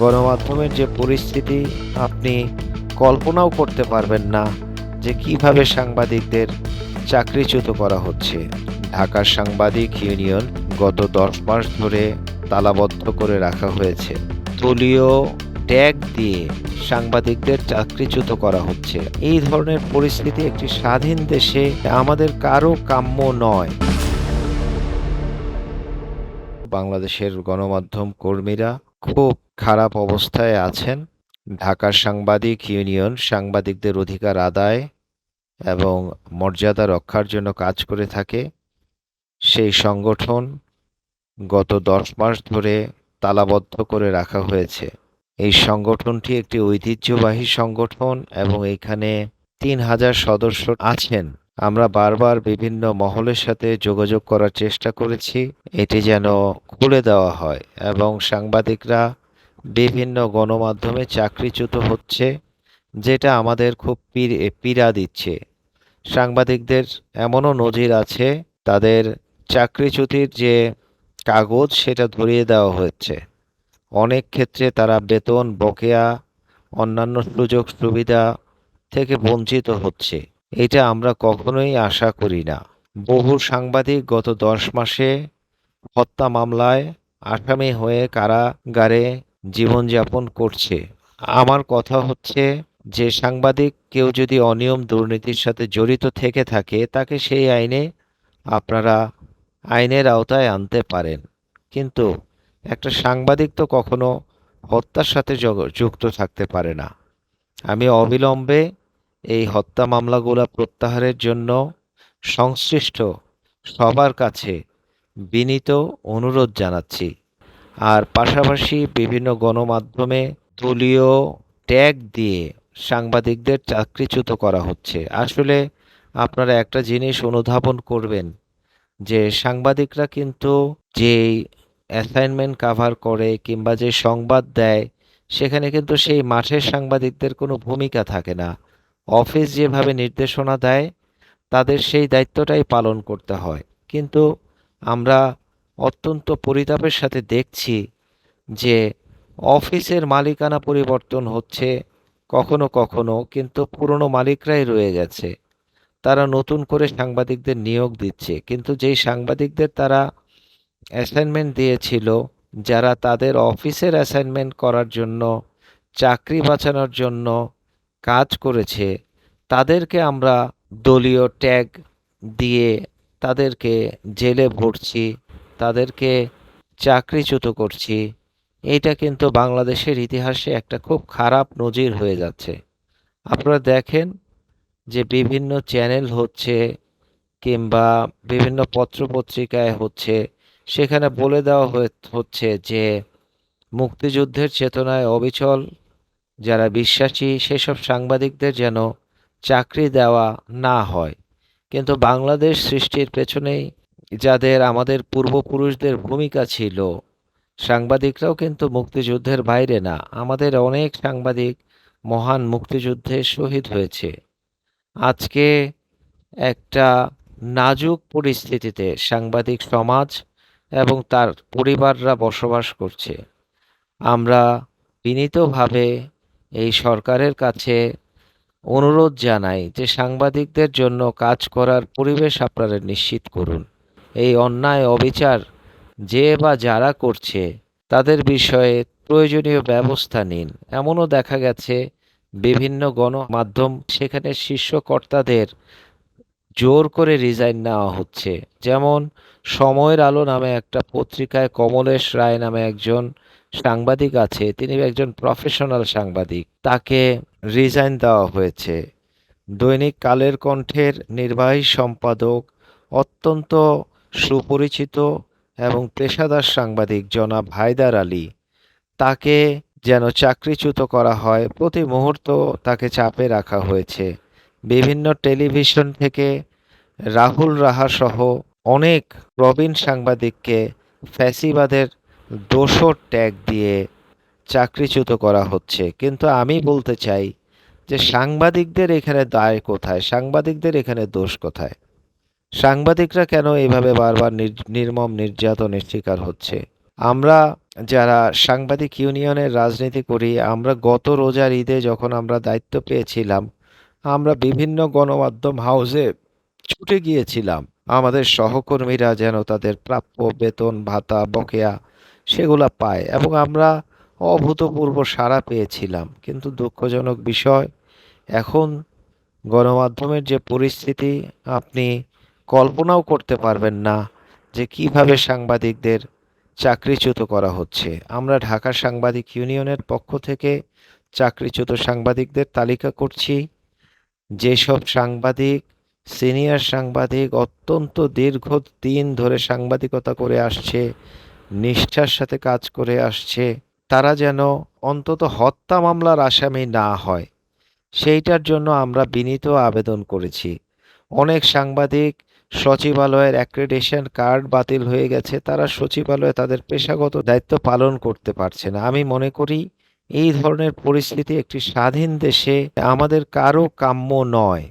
গণমাধ্যমের যে পরিস্থিতি, আপনি কল্পনাও করতে পারবেন না যে কীভাবে সাংবাদিকদের চাকরিচ্যুত করা হচ্ছে। ঢাকার সাংবাদিক ইউনিয়ন গত দশ মাস ধরে তালাবদ্ধ করে রাখা হয়েছে। দলীয় ট্যাগ দিয়ে সাংবাদিকদের চাকরিচ্যুত করা হচ্ছে। এই ধরনের পরিস্থিতি একটি স্বাধীন দেশে আমাদের কারও কাম্য নয়। বাংলাদেশের গণমাধ্যম কর্মীরা খুব খারাপ অবস্থায় আছেন। ঢাকার সাংবাদিক ইউনিয়ন, সাংবাদিকদের অধিকার আদায় এবং মর্যাদা রক্ষার জন্য কাজ করে থাকে। সেই সংগঠন গত দশ মাস ধরে তালাবদ্ধ করে রাখা হয়েছে। এই সংগঠনটি একটি ঐতিহ্যবাহী সংগঠন এবং এখানে তিন হাজার সদস্য আছেন। আমরা বারবার বিভিন্ন মহলের সাথে যোগাযোগ করার চেষ্টা করেছি। এটি যেন খুলে দেওয়া হয় এবং সাংবাদিকরা বিভিন্ন গণমাধ্যমে চাকরিচ্যুত হচ্ছে, যেটা আমাদের খুব পীড়- দিচ্ছে। সাংবাদিকদের এমনও নজির আছে, তাদের চাকরিচ্যুতির যে কাগজ, সেটা ধরিয়ে দেওয়া হচ্ছে অনেক ক্ষেত্রে তারা বেতন, বকেয়া, অন্যান্য সুযোগ সুবিধা থেকে বঞ্চিত হচ্ছে। এটা আমরা কখনোই আশা করি না। বহু সাংবাদিক গত দশ মাসে হত্যা মামলায় আসামি হয়ে কারাগারে জীবনযাপন করছে। আমার কথা হচ্ছে, যে সাংবাদিক কেউ যদি অনিয়ম দুর্নীতির সাথে জড়িত থেকে থাকে, তাকে সেই আইনে আপনারা আইনের আওতায় আনতে পারেন। কিন্তু একটা সাংবাদিক তো কখনো হত্যার সাথে যুক্ত থাকতে পারে না। আমি অবিলম্বে এই হত্যা মামলাগুলো প্রত্যাহারের জন্য সংশ্লিষ্ট সবার কাছে বিনীত অনুরোধ জানাচ্ছি। আর পাশাপাশি বিভিন্ন গণমাধ্যমে দলীয় ট্যাগ দিয়ে সাংবাদিকদের চাকরিচ্যুত করা হচ্ছে। আসলে আপনারা একটা জিনিস অনুধাবন করবেন যে সাংবাদিকরা কিন্তু যেই অ্যাসাইনমেন্ট কাভার করে কিংবা যে সংবাদ দেয়, সেখানে কিন্তু সেই মাঠের সাংবাদিকদের কোনো ভূমিকা থাকে না। অফিস যেভাবে নির্দেশনা দেয়, তাদের সেই দায়িত্বটাই পালন করতে হয়। কিন্তু আমরা অত্যন্ত পরিতাপের সাথে দেখছি যে অফিসের মালিকানা পরিবর্তন হচ্ছে কখনো কখনো, কিন্তু পুরনো মালিকরাই রয়ে গেছে। তারা নতুন করে সাংবাদিকদের নিয়োগ দিচ্ছে। কিন্তু যেই সাংবাদিকদের তারা অ্যাসাইনমেন্ট দিয়েছিল, যারা তাদের অফিসের অ্যাসাইনমেন্ট করার জন্য, চাকরি বাঁচানোর জন্য কাজ করেছে, তাদেরকে আমরা দলীয় ট্যাগ দিয়ে তাদেরকে জেলে ভরছি, তাদেরকে চাকরিচ্যুত করছি। এটা কিন্তু বাংলাদেশের ইতিহাসে একটা খুব খারাপ নজির হয়ে যাচ্ছে। আপনারা দেখেন যে বিভিন্ন চ্যানেল হচ্ছে কিংবা বিভিন্ন পত্রপত্রিকায় হচ্ছে, সেখানে বলে দেওয়া হচ্ছে যে মুক্তিযুদ্ধের চেতনায় অবিচল যারা বিশ্বাসী, সেসব সাংবাদিকদের যেন চাকরি দেওয়া না হয়। কিন্তু বাংলাদেশ সৃষ্টির পেছনেই যাদের আমাদের পূর্বপুরুষদের ভূমিকা ছিল, সাংবাদিকরাও কিন্তু মুক্তিযুদ্ধের বাইরে না, আমাদের অনেক সাংবাদিক মহান মুক্তিযুদ্ধে শহীদ হয়েছে। আজকে একটা নাজুক পরিস্থিতিতে সাংবাদিক সমাজ এবং তার পরিবাররা বসবাস করছে। আমরা বিনীতভাবে এই সরকারের কাছে অনুরোধ জানাই যে সাংবাদিকদের জন্য কাজ করার পরিবেশ আপনারা নিশ্চিত করুন। এই অন্যায় অবিচার যে বা যারা করছে, তাদের বিষয়ে প্রয়োজনীয় ব্যবস্থা নিন। এমনও দেখা গেছে, বিভিন্ন গণমাধ্যম সেখানে শীর্ষকর্তাদের জোর করে রিজাইন নেওয়া হচ্ছে। যেমন সময়ের আলো নামে একটা পত্রিকায় কমলেশ রায় নামে একজন সাংবাদিক আছে, তিনি একজন প্রফেশনাল সাংবাদিক। তাকে রিজাইন দেওয়া হয়েছে। দৈনিক কালের কণ্ঠের নির্বাহী সম্পাদক, অত্যন্ত সুপরিচিত এবং পেশাদার সাংবাদিক জনাব হায়দার আলী। তাকে যেন চাকরিচ্যুত করা হয়, প্রতি মুহূর্ত তাকে চাপে রাখা হয়েছে। বিভিন্ন টেলিভিশন থেকে রাহুল রাহা সহ অনেক প্রবীণ সাংবাদিককে ফ্যাসিবাদের দোষর ট্যাগ দিয়ে চাকরিচ্যুত করা হচ্ছে। কিন্তু আমি বলতে চাই যে সাংবাদিকদের এখানে দায় কোথায়? সাংবাদিকদের এখানে দোষ কোথায়? সাংবাদিকরা কেন এইভাবে বারবার নির- নির্মম নির্যাতনের শিকার হচ্ছে? আমরা যারা সাংবাদিক ইউনিয়নের রাজনীতি করি, আমরা গত রোজার ঈদে যখন আমরা দায়িত্ব পেয়েছিলাম, আমরা বিভিন্ন গণমাধ্যম হাউসে ছুটে গিয়েছিলাম। আমাদের সহকর্মীরা যেন তাদের প্রাপ্য বেতন, ভাতা, বকেয়া সেগুলা পায় এবং আমরা অভূতপূর্ব সাড়া পেয়েছিলাম। কিন্তু দুঃখজনক বিষয়, এখন গণমাধ্যমের যে পরিস্থিতি, আপনি কল্পনাও করতে পারবেন না যে কীভাবে সাংবাদিকদের চাকরিচ্যুত করা হচ্ছে। আমরা ঢাকা সাংবাদিক ইউনিয়নের পক্ষ থেকে চাকরিচ্যুত সাংবাদিকদের তালিকা করছি। যেসব সাংবাদিক, সিনিয়র সাংবাদিক অত্যন্ত দীর্ঘ দিন ধরে সাংবাদিকতা করে আসছে নিষ্ঠার সাথে কাজ করে আসছে, তারা যেন অন্তত হত্যা মামলার আসামি না হয়। সেইটার জন্য আমরা বিনীত আবেদন করেছি। অনেক সাংবাদিক, সচিবালয়ের অ্যাক্রেডিটেশন কার্ড বাতিল হয়ে গেছে, তারা সচিবালয়ে তাদের পেশাগত দায়িত্ব পালন করতে পারছে না। আমি মনে করি, এই ধরনের পরিস্থিতি একটি স্বাধীন দেশে আমাদের কারও কাম্য নয়।